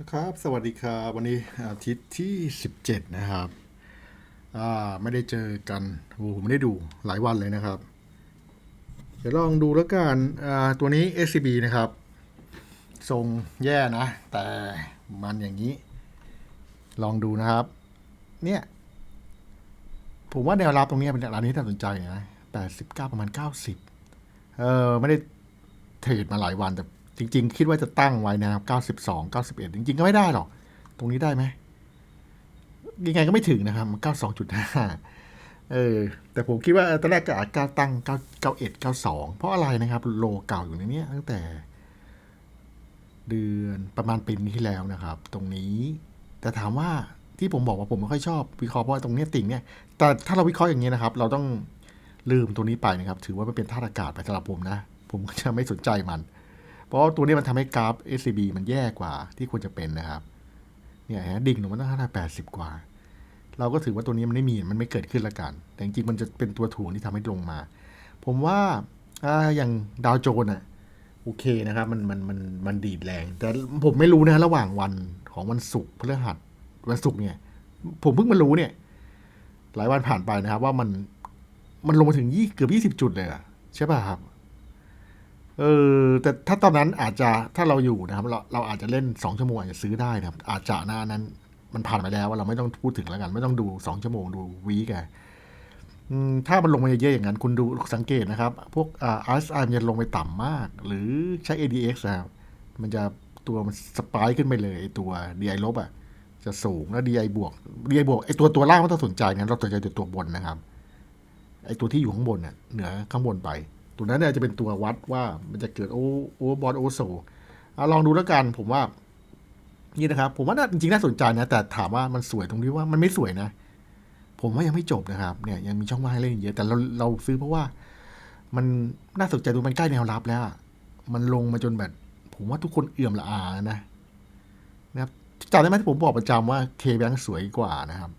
นะครับสวัสดีครับวันนี้อาทิตย์ที่ 17 นะครับอ่าไม่ได้เจอกันโอ้โหไม่ได้ดูหลายวันเลยนะครับ เดี๋ยวลองดูแล้วกันอ่าตัวนี้ SCB นะครับ ทรงแย่นะ แต่มันอย่างนี้ ลองดูนะครับ เนี่ย ผมว่าแนวรับตรงนี้เป็นร้านนี้น่าสนใจนะ89 ประมาณ 90 เออไม่ได้เทรดมาหลายวันแต่ จริง ๆ คิดว่าจะตั้งไว้นะครับ 92 91 จริง ๆ ก็ไม่ได้หรอก ตรงนี้ได้ไหมยังไงก็ไม่ถึงนะครับมัน92.5 เออ แต่ผมคิดว่าตอนแรกก็อาจจะตั้ง 91 92 เพราะอะไรนะครับ โลเก่าอยู่ในนี้ตั้งแต่ เดือนประมาณปีที่แล้วนะครับ ตรงนี้ แต่ถามว่าที่ผมบอกว่าผมไม่ค่อยชอบวิเคราะห์เพราะตรงนี้ติ่งเนี่ย แต่ถ้าเราวิเคราะห์อย่างนี้นะครับ เราต้องลืมตัวนี้ไปนะครับ ถือว่ามันเป็นธาตุอากาศไปสำหรับผมนะ ผมก็จะไม่สนใจมัน เพราะตัวนี้มันทำให้กราฟ SCB มันแย่กว่าที่ควรจะเป็นนะครับ เนี่ยฮะดิ่งลงมาตั้งห้าแปดสิบกว่า เราก็ถือว่าตัวนี้มันไม่มีมันไม่เกิดขึ้นละกัน แต่จริงๆมันจะเป็นตัวถ่วงที่ทำให้ลงมา ผมว่าอาอย่างดาวโจนส์อะโอเคนะครับมันมันมันมันดีดแรง แต่ผมไม่รู้นะระหว่างวันของวันศุกร์พฤหัสวันศุกร์เนี่ย ผมเพิ่งมารู้เนี่ย หลายวันผ่านไปนะครับ ว่ามันมันลงมาถึงยี่เกือบยี่สิบจุดเลยอะใช่ป่ะครับ เออแต่ถ้าตอนนั้นอาจจะถ้าเราอยู่นะครับ เราเราอาจจะเล่นสองชั่วโมงอาจจะซื้อได้นะครับ อาจจะหน้านั้น มันผ่านไปแล้วว่าเราไม่ต้องพูดถึงแล้วกัน ไม่ต้องดูสองชั่วโมงดูวีกอะอืมถ้ามันลงมาเยอะๆอย่างนั้น คุณดูสังเกตนะครับ พวกอ่า RSI มันจะลงไปต่ำมาก หรือใช้ ADX นะครับมันจะตัวมันสปายขึ้นไปเลยไอตัว DI ลบอะจะสูงแล้ว DI บวก DI บวกไอตัวตัวล่างไม่ต้องสนใจนะเราสนใจแต่ตัวบนนะครับไอตัวที่อยู่ข้างบนเนี่ยเหนือข้างบนไป ตัวนั้นเนี่ยจะเป็นตัววัดว่ามันจะเกิดโอโอเวอร์บอลโอโซลองดูแล้วกันผมว่า นี่นะครับ ผมว่าน่าจริงๆน่าสนใจนะ แต่ถามว่ามันสวยตรงที่ว่ามันไม่สวยนะ ผมว่ายังไม่จบนะครับ เนี่ยยังมีช่องว่างให้เล่นอีกเยอะแต่เราเราซื้อเพราะว่า มันน่าสนใจตรงมันใกล้แนวรับแล้วมันลงมาจนแบบ ผมว่าทุกคนเอื่อมละอานะนะครับจำได้ไหมที่ผมบอกประจำว่าเคแบงสวยกว่านะครับ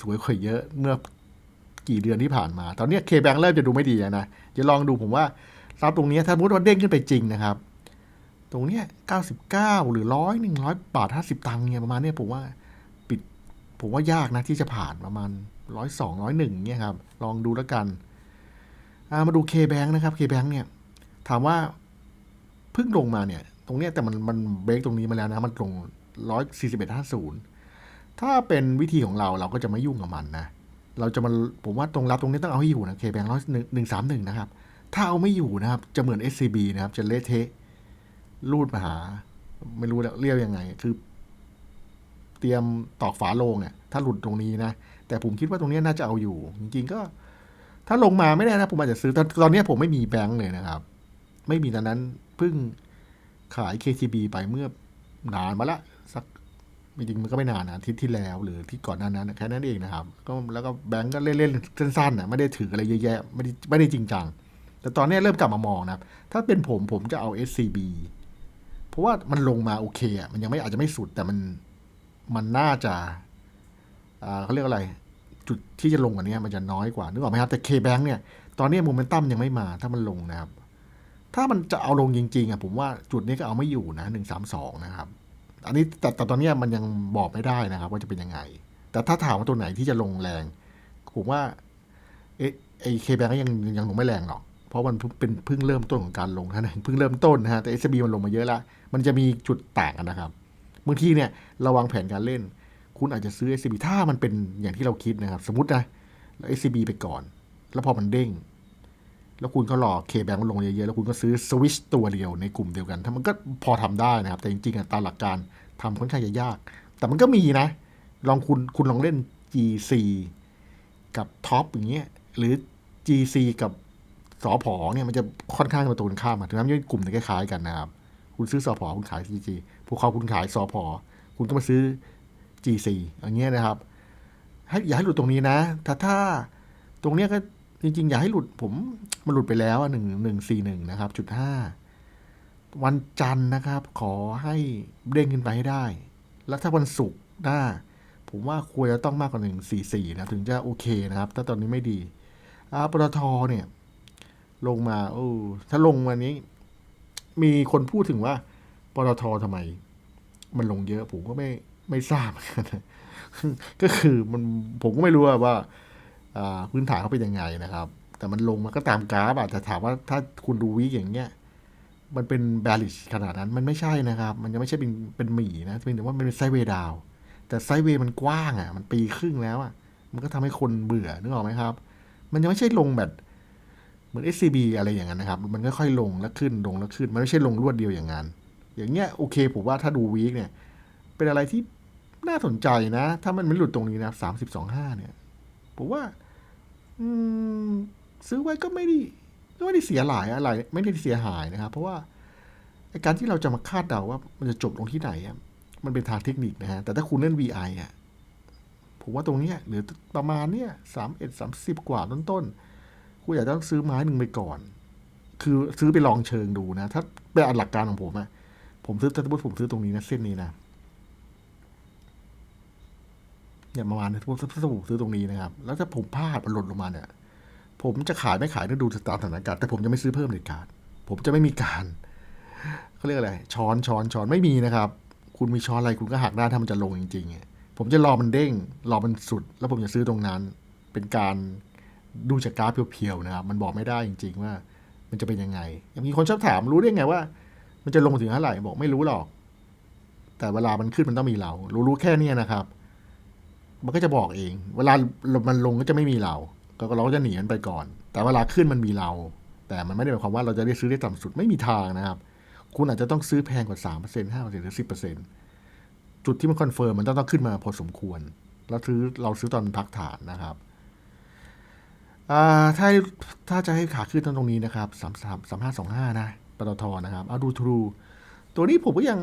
สวยกว่าเยอะเมื่อ กี่เดือนที่ผ่านมา ตอนนี้เคแบงเริ่มจะดูไม่ดีนะจะลองดูผมว่ารับตรงนี้ถ้าสมมติว่าเด้งขึ้นไปจริงนะครับ ตรงเนี้ย99หรือร้อยหนึ่งร้อยบาทห้าสิบตังค์เนี่ยประมาณเนี้ยผมว่าปิดผมว่ายากนะที่จะผ่านประมาณร้อยสองร้อยหนึ่งเนี่ยครับ ลองดูแล้วกันามาดูเคแบงนะครับเคแบงเนี่ย ถามว่าเพิ่งลงมาเนี่ย ตรงเนี้ยแต่มันมันเบรกตรงนี้มาแล้วนะ มันลงร้อยสี่สิบเอ็ดห้าศูนย์ถ้าเป็นวิธีของเราเราก็จะไม่ยุ่งกับมันนะ เราจะมาผมว่าตรงรับตรงนี้ต้องเอาให้อยู่นะเคแบงค์ร้อยหนึ่งสามหนึ่งนะครับ ถ้าเอาไม่อยู่นะครับ จะเหมือน SCB นะครับ จะเละเทะรูดมาหา ไม่รู้แล้วเรียกยังไง คือ เตรียมตอกฝาโลงเนี่ยถ้าหลุดตรงนี้นะ แต่ผมคิดว่าตรงนี้น่าจะเอาอยู่ จริงๆก็ ถ้าลงมาไม่ได้นะ ผมอาจจะซื้อตอนตอนนี้ผมไม่มีแบงค์เลยนะครับ ไม่มีตอนนั้นเพิ่งขาย KTB ไปเมื่อนานมาละ จริงมันก็ไม่นานนะทิตที่แล้วหรือที่ก่อนหน้านั้นแค่นั้นเองนะครับก็แล้วก็แบงก์ก็เล่นๆสั้นๆนะไม่ได้ถืออะไรเยอะแยะไม่ได้ไม่ได้จริงจังแต่ตอนนี้เริ่มกลับมามองนะครับถ้าเป็นผมผมจะเอา SCB เพราะว่ามันลงมาโอเคอะมันยังไม่อาจจะไม่สุดแต่มันมันน่าจะอ่าเขาเรียกอะไร จุดที่จะลงกว่านี้มันจะน้อยกว่านึกออกไหมครับแต่ K-Bank เนี่ยตอนนี้โมเมนตัมยังไม่มาถ้ามันลงนะครับ ถ้ามันจะเอาลงจริงๆอะผมว่าจุดนี้ก็เอาไม่อยู่นะหนึ่งสามสองนะครับ อันนี้แต่แต่ตอนนี้มันยังบอกไม่ได้นะครับ ว่าจะเป็นยังไง แต่ถ้าถามว่าตัวไหนที่จะลงแรงผมว่าเอไอเคแบงก็ยังยังลงไม่แรงหรอก เพราะมันเป็นเพิ่งเริ่มต้นของการลงนะเพิ่งเริ่มต้นนะฮะแต่ s อ b มันลงมาเยอะแล้วมันจะมีจุดต่างกันนะครับบางทีเนี่ยเราวางแผนการเล่น คุณอาจจะซื้อ s อ b ถ้ามันเป็นอย่างที่เราคิดนะครับ สมมตินะแล้ว s อ b ไปก่อน แล้วพอมันเด้ง แล้วคุณก็รอเคแบงมันลงเยอะๆ แล้วคุณก็ซื้อสวิชตัวเดียวในกลุ่มเดียวกัน ถ้ามันก็พอทำได้นะครับ แต่จริงๆอะตามหลักการทำค่อนข้างจะยาก แต่มันก็มีนะ ลองคุณคุณลองเล่น GC กับท็อปอย่างเงี้ย หรือ GC กับสอพอเนี่ยมันจะค่อนข้างเป็นตัวข้ามอะถึงแม้มันจะกลุ่มจะคล้ายๆกันนะครับ คุณซื้อสอพอคุณขาย GC พวกเขาคุณขายสอพอคุณก็มาซื้อ GC อย่างเงี้ยนะครับให้อย่าให้หลุดตรงนี้นะ ถ้าถ้าตรงเนี้ยก็ จริงๆ อย่าให้หลุดผมมันหลุดไปแล้วหนึ่งหนึ่งสี่หนึ่งนะครับ จุดห้าวันจันทร์นะครับ ขอให้เด้งขึ้นไปให้ได้ แล้วถ้าวันศุกร์หน้า ผมว่าควรจะต้องมากกว่าหนึ่งสี่สี่นะถึงจะโอเคนะครับ ถ้าตอนนี้ไม่ดีอาปตทเนี่ย ลงมาโอ้ถ้าลงวันนี้ มีคนพูดถึงว่าปตททำไม มันลงเยอะ ผมก็ไม่ไม่ทราบก็คือมันผมก็ไม่รู้ว่า พื้นฐานเขาเป็นยังไงนะครับ แต่มันลงมันก็ตามกราฟอะแต่ถามว่าถ้าคุณดูวิกอย่างเงี้ยมันเป็น bearish ขนาดนั้นมันไม่ใช่นะครับ มันยังไม่ใช่เป็นเป็นหมีนะเพียงแต่ว่ามันเป็นไซเวดาว แต่ไซเวมันกว้างอะ่ะ มันปีครึ่งแล้วอะ่ะ มันก็ทำให้คนเบื่อนึกออกไหมครับ มันยังไม่ใช่ลงแบบเหมือน SCB อะไรอย่างนั้นนะครับ มันค่อยๆลงแล้วขึ้นลงแล้วขึ้น มันไม่ใช่ลงรวดเดียวอย่างนั้น อย่างเงี้ยโอเคผมว่าถ้าดูวีคเนี่ย เป็นอะไรที่น่าสนใจนะ ถ้ามันไม่หลุดตรงนี้นะสามสิบสองห้าเนี่ยผมว่า อืม ซื้อไว้ก็ไม่ได้ก็ไม่ได้เสียหลายอะไร ไม่ได้เสียหายนะครับ เพราะว่าการที่เราจะมาคาดเดาว่ามันจะจบลงที่ไหนอะมันเป็นทางเทคนิคนะฮะ แต่ถ้าคุณเล่น VI อะผมว่าตรงเนี้ยหรือประมาณเนี้ยสามเอ็ดสามสิบกว่าต้นๆคุณอยากจะต้องซื้อไม้หนึ่งไปก่อน คือซื้อไปลองเชิงดูนะ ถ้าเป็นอันหลักการของผมอะผมซื้อถ้าสมมติผมซื้อตรงนี้นะเส้นนี้นะ เนี่ยประมาณนี้ถ้าผมถ้าผมซื้อตรงนี้นะครับ แล้วถ้าผมพลาดมันหล่นลงมาเนี่ย ผมจะขายไม่ขายต้องดูตามสถานการณ์แต่ผมจะไม่ซื้อเพิ่มเด็ดขาดผมจะไม่มีการเขาเรียกอะไร ช้อนช้อนช้อนไม่มีนะครับ คุณมีช้อนอะไรคุณก็หักได้ถ้ามันจะลงจริงๆอะผมจะรอมันเด้ง รอมันสุด แล้วผมจะซื้อตรงนั้น เป็นการดูจากกราฟเพียวๆนะครับ มันบอกไม่ได้จริง ๆ ว่า มันจะเป็นยังไงยังมีคนชอบถามรู้ได้ไงว่า มันจะลงถึงเท่าไหร่บอกไม่รู้หรอก แต่เวลามันขึ้นมันต้องมีเรา รู้รู้แค่นี้นะครับ มันก็จะบอกเอง เวลามันลงก็จะไม่มีเรา ก็เราก็จะหนีมันไปก่อน แต่เวลาขึ้นมันมีเรา แต่มันไม่ได้หมายความว่าเราจะได้ซื้อได้ต่ำสุดไม่มีทางนะครับ คุณอาจจะต้องซื้อแพงกว่าสามเปอร์เซ็นห้าเปอร์เซ็นหรือสิบเปอร์เซ็นจุดที่มันคอนเฟิร์มมันต้องต้องขึ้นมาพอสมควร แล้วซื้อเราซื้อตอนพักฐานนะครับถ้าถ้าจะให้ขาขึ้นตรงนี้นะครับสามสามสามห้าสองห้านะปตทนะครับเอาดูทรูตัวนี้ผมก็ยัง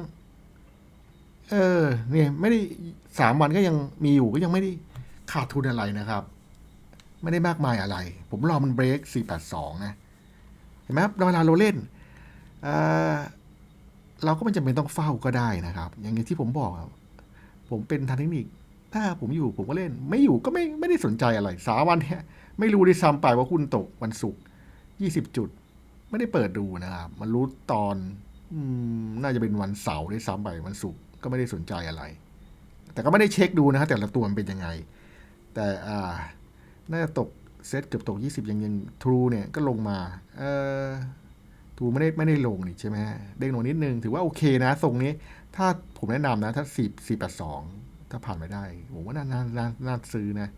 เออ เนี่ยไม่ได้สามวันก็ยังมีอยู่ก็ยังไม่ได้ขาดทุนอะไรนะครับ ไม่ได้มากมายอะไร ผมรอมันเบรก 482 นะ เห็นไหมครับเวลาเราเล่นเเราก็ไม่จำเป็นต้องเฝ้าก็ได้นะครับ อย่างที่ผมบอกผมเป็นทางเทคนิค ถ้าผมอยู่ผมก็เล่น ไม่อยู่ก็ไม่ไม่ได้สนใจอะไรสามวันเนี้ยไม่รู้ด้วยซ้ำไปว่าหุ้นตกวันศุกร์20 จุด ไม่ได้เปิดดูนะครับ มันรู้ตอน น่าจะเป็นวันเสาร์ได้ซ้ำไปวันศุกร์ก็ไม่ได้สนใจอะไร แต่ก็ไม่ได้เช็คดูนะครับแต่ละตัวมันเป็นยังไง แต่อ่า น่าจะตกเซตเกือบตก 20 ยังยังทรูเนี่ยก็ลงมา เออทรูไม่ได้ไม่ได้ลงนี่ใช่ไหมฮะเด้งลงนิดนึง ถือว่าโอเคนะทรงนี้ ถ้าผมแนะนำนะ ถ้า4 4 8 2 ถ้าผ่านไปได้ผมว่าน่าน่าน่าน่าซื้อนะ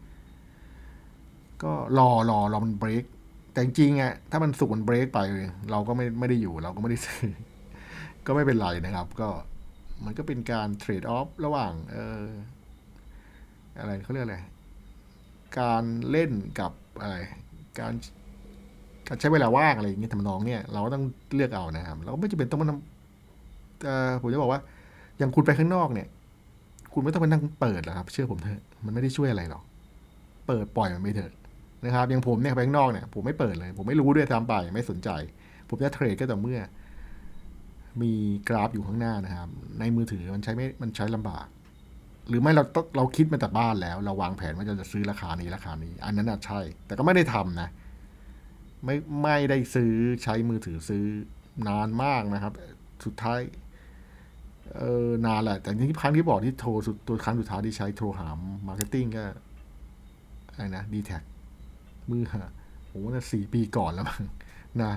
ก็รอรอรอมันเบรกแต่จริงๆอะถ้ามันสุกมันเบรกไป เราก็ไม่ไม่ได้อยู่เราก็ไม่ได้ซื้อ ก็ไม่เป็นไรนะครับ ก็มันก็เป็นการเทรดออฟระหว่างเอออะไรเขาเรียกอะไร การเล่นกับอะไรการการใช้เวลาว่างอะไรอย่างเงี้ยทำนองเนี่ยเราก็ต้องเลือกเอานะครับเราก็ไม่จำเป็นต้องมาทำผมจะบอกว่า อย่างคุณไปข้างนอกเนี่ย คุณไม่ต้องไปนั่งเปิดหรอกครับ เชื่อผมเถอะมันไม่ได้ช่วยอะไรหรอกเปิดปล่อยมันไปเถอะนะครับอย่างผมเนี่ยไปข้างนอกเนี่ยผมไม่เปิดเลย ผมไม่รู้ด้วยซ้ำไปไม่สนใจ ผมจะเทรดก็แต่อเมื่อ มีกราฟอยู่ข้างหน้านะครับ ในมือถือมันใช้ไม่ มันใช้ลำบาก หรือไม่เราต้องเราคิดมาแต่บ้านแล้ว เราวางแผนว่าจะซื้อราคานี้ราคานี้ อันนั้นน่ะใช่ แต่ก็ไม่ได้ทำนะ ไม่ไม่ได้ซื้อใช้มือถือซื้อนานมากนะครับ สุดท้ายเออนานแหละแต่ที่ครั้งที่บอกที่โทรสุดตัวครั้งสุดท้ายที่ใช้โทรหามาร์เก็ตติ้งก็อะไรนะดีแท็เมื่อผมว่าจะสี่ปีก่อนแล้วมั้งนะ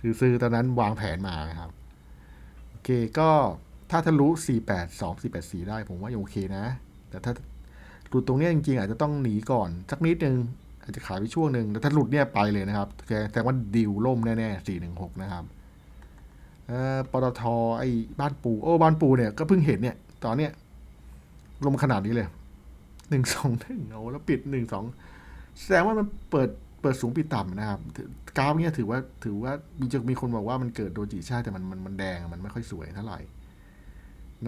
ซื้อซื้อตอนนั้นวางแผนมานะครับ เคก็ถ้าทะลุ 482 484 ได้ผมว่ายังโอเคนะ แต่ถ้าหลุดตรงเนี้ยจริงๆ อาจจะต้องหนีก่อนสักนิดนึง อาจจะขายไปช่วงหนึ่งแต่ถ้าหลุดเนี่ยไปเลยนะครับแสดงว่าดิวล่มแน่ๆ 416 นะครับเอ่อปตทไอ้บ้านปูโอ้บ้านปูเนี่ยก็เพิ่งเห็นเนี่ย ตอนเนี้ยลมขนาดนี้เลยหนึ่งสองหนึ่งโอ้แล้วปิดหนึ่งสองแสดงว่ามันเปิด เปิดสูงปิดต่ำนะครับกราฟเนี่ยถือว่าถือว่ามีจะมีคนบอกว่ามันเกิดโดจิใช่แต่มันมันมันแดงมันไม่ค่อยสวยเท่าไหร่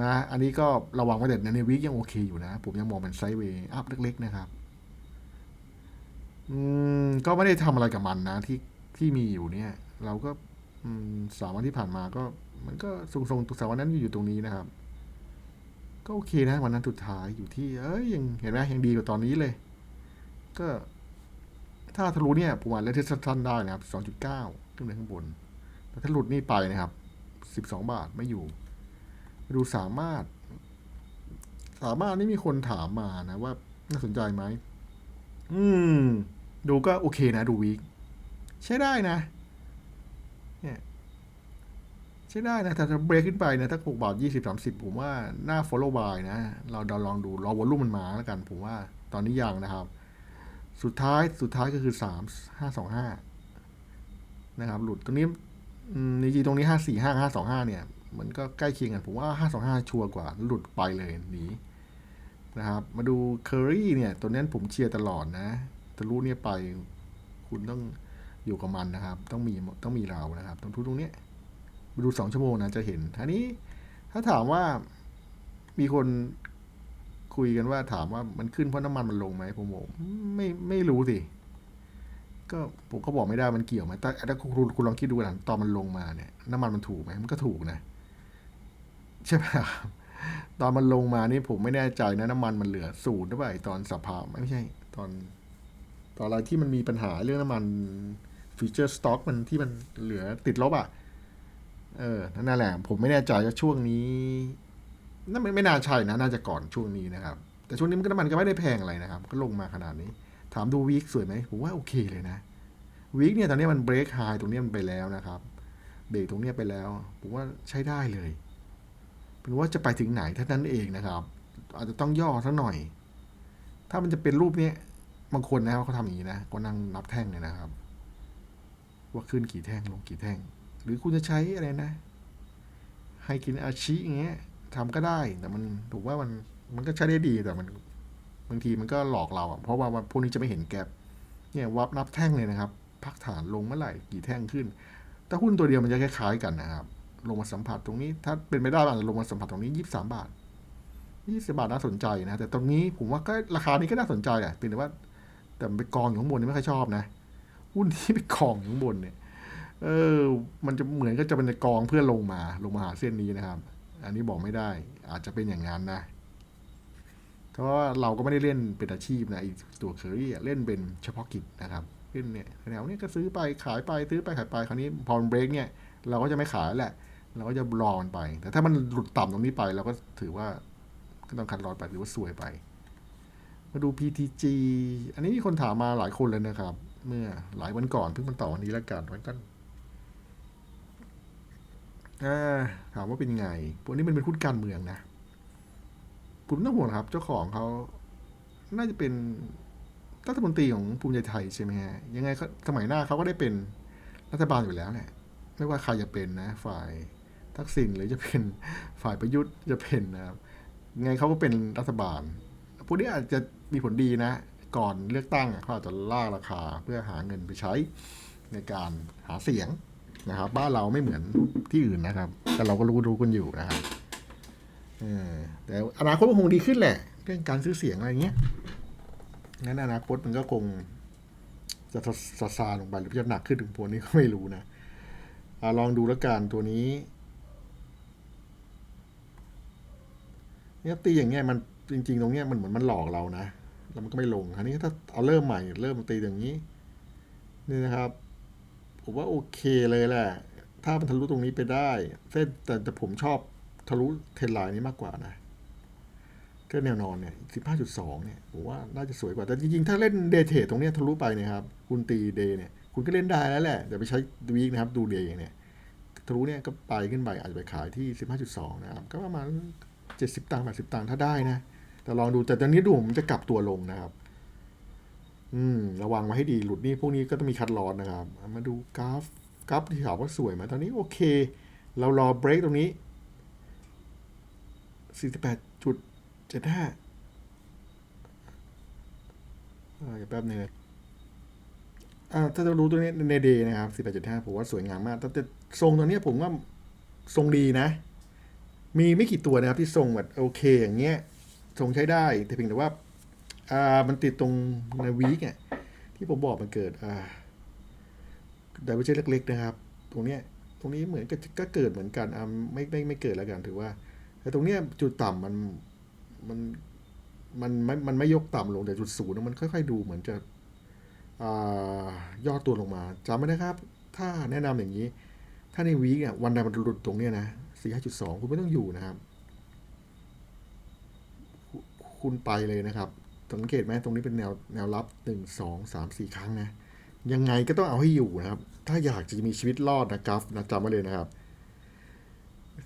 นะอันนี้ก็ระวังไว้แต่ในวิกยังโอเคอยู่นะ ผมยังมองเป็นไซด์เวย์อัพเล็ก ๆ นะครับ อืมก็ไม่ได้ทำอะไรกับมันนะ ที่ที่มีอยู่เนี่ย เราก็สามวันที่ผ่านมาก็ มันก็ทรงๆตุกสามวันนั้นอยู่ตรงนี้นะครับ ก็โอเคนะ วันนั้นสุดท้ายอยู่ที่ เอ้ยยังเห็นไหมยังดีกว่าตอนนี้เลย ก็ ถ้าทะลุเนี่ยผมอ่านเลทสั้นได้นะครับสองจุดเก้าขึ้นไปข้างบน แต่ถ้าหลุดนี่ไปนะครับสิบสองบาทไม่อยู่ ดูสามารถ สามารถนี่มีคนถามมานะว่าน่าสนใจไหม อืม ดูก็โอเคนะดูวีคใช้ได้นะ เนี่ยใช้ได้นะ แต่ถ้าเบรกขึ้นไปนะถ้าหกบาทยี่สิบสามสิบผมว่าหน้า follow by นะ เราเราลองดูรอวอลลุ่มมันมาแล้วกัน ผมว่าตอนนี้ยังนะครับ สุดท้ายสุดท้ายก็คือสามห้าสองห้านะครับ หลุดตรงนี้อืมจริงๆตรงนี้ห้าสี่ห้าห้าสองห้าเนี่ย มันก็ใกล้เคียงกัน ผมว่าห้าสองห้าชัวร์กว่า หลุดไปเลยหนีนะครับ มาดูเคอรี่เนี่ย ตัวนั้ผมเชียร์ตลอดนะทะลุเนี่ยไป คุณต้องอยู่กับมันนะครับ ต้องมีต้องมีเรานะครับ ตรงทุกตรงเนี้ยมาดูสองชั่วโมงนะจะเห็นทีนี้ถ้าถามว่ามีคน คุยกันว่าถามว่ามันขึ้นเพราะน้ำมันมันลงไหมผมบอกไม่ไม่รู้สิก็ผมก็บอกไม่ได้มันเกี่ยวไหมแต่ถ้าคุณคุณลองคิดดูนะตอนมันลงมาเนี่ยน้ำมันมันถูกไหมมันก็ถูกนะใช่ไหมครับตอนมันลงมานี่ผมไม่แน่ใจนะน้ำมันมันเหลือศูนย์หรือเปล่าไอตอนสภาพไม่ใช่ ตอน ตอนอะไรที่มันมีปัญหาเรื่องน้ำมันฟีเจอร์สต็อกมันที่มันเหลือติดลบอะเออนั่นแหละผมไม่แน่ใจว่าช่วงนี้ น่าไม่ไม่น่าใช่นะ น่าจะก่อนช่วงนี้นะครับ แต่ช่วงนี้มันก็น้ำมันก็ไม่ได้แพงอะไรนะครับ ก็ลงมาขนาดนี้ ถามดูวีคสวยไหมผมว่าโอเคเลยนะวีคเนี่ยตอนนี้มันเบรกไฮตรงเนี้ยมันไปแล้วนะครับเบรกตรงเนี้ยไปแล้ว ผมว่าใช้ได้เลยเป็นว่าจะไปถึงไหนเท่านั้นเองนะครับ อาจจะต้องย่อสักหน่อย ถ้ามันจะเป็นรูปเนี้ยบางคนนะเขาทำอย่างนี้นะก็นั่งนับแท่งเลยนะครับ ว่าขึ้นกี่แท่งลงกี่แท่ง หรือคุณจะใช้อะไรนะ ให้กินอาชีอย่างเงี้ย ทำก็ได้ แต่มันถูกว่ามันมันก็ใช้ได้ดีแต่มันบางทีมันก็หลอกเราอะเพราะว่าพวกนี้จะไม่เห็นแกลบเนี่ยวับนับแท่งเลยนะครับพักฐานลงเมื่อไหร่กี่แท่งขึ้นแต่หุ้นตัวเดียวมันจะคล้ายๆกันนะครับ ลงมาสัมผัสตรงนี้ ถ้าเป็นไปได้อาจจะลงมาสัมผัสตรงนี้ยี่สิบสามบาทยี่สิบาทน่าสนใจนะ แต่ตรงนี้ผมว่าก็ราคานี้ก็น่าสนใจอะเพียงแต่ว่า แต่ไปกองอยู่ข้างบนนี่ไม่ค่อยชอบนะหุ้นที่ไปกองอยู่ข้างบนเนี่ย เออ มันจะเหมือนก็จะเป็นกองเพื่อลงมาลงมาหาเส้นนี้นะครับ อันนี้บอกไม่ได้ อาจจะเป็นอย่างนั้นนะเพราะว่าเราก็ไม่ได้เล่นเป็นอาชีพนะไอตัวเคอรี่เล่นเป็นเฉพาะกิจนะครับเล่นเนี่ยแนวเนี้ยก็ซื้อไปขายไปซื้อไปขายไปคราวนี้พอมันเบรกเนี่ยเราก็จะไม่ขายแหละ เราก็จะรอมันไป แต่ถ้ามันหลุดต่ำตรงนี้ไปเราก็ถือว่าก็ต้องคัดลอดไปหรือว่าซวยไป มาดู PTG อันนี้มีคนถามมาหลายคนเลยนะครับ เมื่อหลายวันก่อนเพิ่งมันต่อวันนี้แล้วกันมันก็อ่า ถามว่าเป็นไง พวกนี้มันเป็นหุ้นการเมืองนะผมต้องห่วงครับ เจ้าของเขาน่าจะเป็นรัฐมนตรีของภูมิใจไทยใช่ไหมฮะ ยังไงเขาสมัยหน้าเขาก็ได้เป็นรัฐบาลอยู่แล้วแหละ ไม่ว่าใครจะเป็นนะ ฝ่ายทักษิณหรือจะเป็นฝ่ายประยุทธ์จะเป็นนะครับยังไงเขาก็เป็นรัฐบาล พวกนี้อาจจะมีผลดีนะ ก่อนเลือกตั้งเขาอาจจะล่าราคาเพื่อหาเงินไปใช้ในการหาเสียง นะครับ บ้านเราไม่เหมือนที่อื่นนะครับ แต่เราก็รู้รู้กันอยู่นะครับอแต่อนาคตมันคงดีขึ้นแหละ เรื่องการซื้อเสียงอะไรเงี้ยงั้นอนาคตมันก็คงจะซาซาลงไปหรือจะหนักขึ้นถึงพวกนี้ก็ไม่รู้นะอลองดูแล้วกันตัวนี้เนี่ยตีอย่างเงี้ยมันจริง ๆ ตรงเนี้ยมันเหมือนมันหลอกเรานะแล้วมันก็ไม่ลงคราวนี้ถ้าเอาเริ่มใหม่เริ่มตีอย่างนี้ นี่นะครับ ผมว่าโอเคเลยแหละ ถ้ามันทะลุตรงนี้ไปได้ เส้นแต่แต่ผมชอบทะลุเทรนไลน์นี้มากกว่านะก็แนวนอนเนี่ยสิบห้าจุดสองเนี่ยผมว่าน่าจะสวยกว่า แต่จริงๆ ถ้าเล่นเดเทตรงเนี้ยทะลุไปเนี่ยครับ คุณตีเดเนี่ยคุณก็เล่นได้แล้วแหละอย่าไปใช้วีคนะครับดูเดย์เนี่ยทะลุเนี่ยก็ไปขึ้นไปอาจจะไปขายที่สิบห้าจุดสองนะครับ ก็ประมาณเจ็ดสิบตังค์แปดสิบตังค์ถ้าได้นะ แต่ลองดูแต่ตอนนี้ดูผมจะกลับตัวลงนะครับ อืมระวังไว้ให้ดีหลุดนี่พวกนี้ก็ต้องมีคัดลอสนะครับ มาดูกราฟกราฟที่ถามว่าสวยไหมตอนนี้โอเค เรารอเบรกตรงนี้สี่สิบแปดจุดเจ็ดห้าอย่าแป๊บนึงอ่าถ้าจะรู้ตัวนี้ในเดย์นะครับสิบแปดจุดห้าผมว่าสวยงามมาก แต่ทรงตัวนี้ผมว่าทรงดีนะ มีไม่กี่ตัวนะครับที่ทรงแบบโอเคอย่างเงี้ย ทรงใช้ได้ แต่เพียงแต่ว่า อ่ามันติดตรงในวีกอะที่ผมบอกมันเกิดอ่าไดเวอร์เจนเล็ก ๆ นะครับ ตรงเนี้ยตรงนี้เหมือนก็ก็เกิดเหมือนกันอ่าไม่ไม่ไม่เกิดแล้วกันถือว่าแต่ตรงเนี้ยจุดต่ำมันมันมันไม่มันไม่ยกต่ำลงแต่จุดศูนย์มันค่อยๆดูเหมือนจะอ่าย่อตัวลงมาจำไว้นะครับ ถ้าแนะนำอย่างนี้ ถ้าในวีกอะวันใดมันหลุดตรงเนี้ยนะสี่ห้าจุดสองคุณไม่ต้องอยู่นะครับ คุณไปเลยนะครับ สังเกตไหมตรงนี้เป็นแนวแนวรับหนึ่งสองสามสี่ครั้งนะ ยังไงก็ต้องเอาให้อยู่นะครับ ถ้าอยากจะมีชีวิตรอดนะครับนะจำไว้เลยนะครับ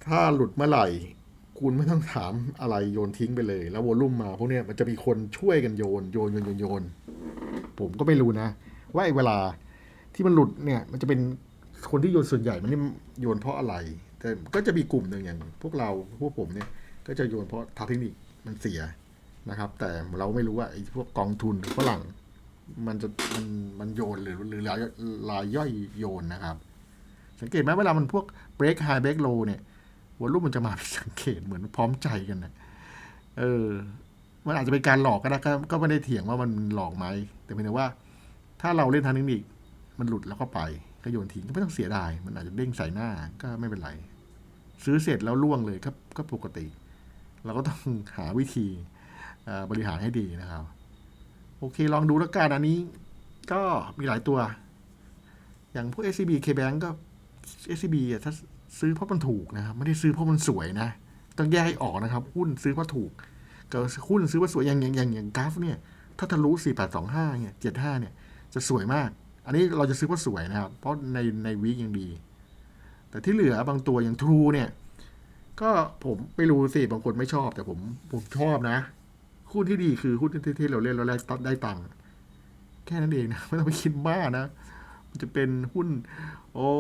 ถ้าหลุดเมื่อไหร่ คุณไม่ต้องถามอะไรโยนทิ้งไปเลย แล้ววอลุ่มมาพวกนี้มันจะมีคนช่วยกันโยนโยนโยนโยนโยนผมก็ไม่รู้นะ ว่าไอ้เวลาที่มันหลุดเนี่ย มันจะเป็นคนที่โยนส่วนใหญ่มันนี่โยนเพราะอะไร แต่ก็จะมีกลุ่มหนึ่งอย่าง พวกเราพวกผมเนี่ย ก็จะโยนเพราะทางเทคนิคมันเสีย นะครับ แต่เราไม่รู้ว่าไอ้พวกกองทุนหรือฝรั่ง มันจะมันมันโยนหรือหรือรายรายย่อยโยนนะครับ สังเกตไหมเวลามันพวก break high break low เนี่ยวอลุ่มมันจะมาผิดสังเกตเหมือนพร้อมใจกันนะเออ มันอาจจะเป็นการหลอกก็ได้ก็ไม่ได้เถียงว่ามันหลอกไหม แต่เพียงแต่ว่า ถ้าเราเล่นทางเทคนิคมันหลุดแล้วก็ไปก็โยนทิ้งก็ไม่ต้องเสียดาย มันอาจจะเด้งใส่หน้าก็ไม่เป็นไร ซื้อเสร็จแล้วล่วงเลยก็ก็ปกติ เราก็ต้องหาวิธี บริหารให้ดีนะครับ โอเคลองดูแล้วกันอันนี้ก็มีหลายตัว อย่างพวก SCB KBank ก็ SCB อะถ้าซื้อเพราะมันถูกนะครับไม่ได้ซื้อเพราะมันสวยนะ ต้องแยกให้ออกนะครับ หุ้นซื้อเพราะถูกกับหุ้นซื้อเพราะสวยอย่างอย่างอย่างอย่างกราฟเนี่ย ถ้าทะลุ4825เนี่ย75เนี่ย จะสวยมาก อันนี้เราจะซื้อเพราะสวยนะครับ เพราะในในวีคยังดี แต่ที่เหลือบางตัวอย่าง True เนี่ย ก็ผมไม่รู้สิบางคนไม่ชอบ แต่ผมผมชอบนะ หุ้นที่ดีคือหุ้นที่ที่เราเล่นแล้วได้ได้ตังค์แค่นั้นเองนะไม่ต้องไปคิดมากนะมันจะเป็นหุ้น โอ้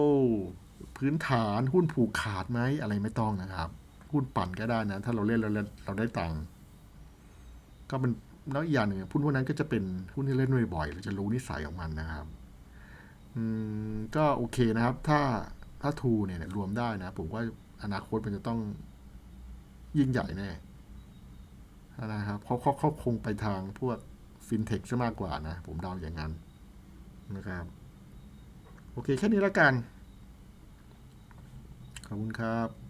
พื้นฐานหุ้นผูกขาดไหมอะไรไม่ต้องนะครับ หุ้นปั่นก็ได้นะ ถ้าเราเล่นแล้วเราได้ตังค์ก็เป็นแล้วอีกอย่างหนึ่งหุ้นพวกนั้นก็จะเป็นหุ้นที่เล่นบ่อยๆเราจะรู้นิสัยของมันนะครับอืมก็โอเคนะครับ ถ้าถ้าทูเนี่ยรวมได้นะ ผมว่าอนาคตมันจะต้องยิ่งใหญ่แน่ นะครับเขาเขาเขาคงไปทางพวกฟินเทคซะมากกว่านะ ผมเดาอย่างนั้นนะครับ โอเค แค่นี้แล้วกัน ขอบคุณครับ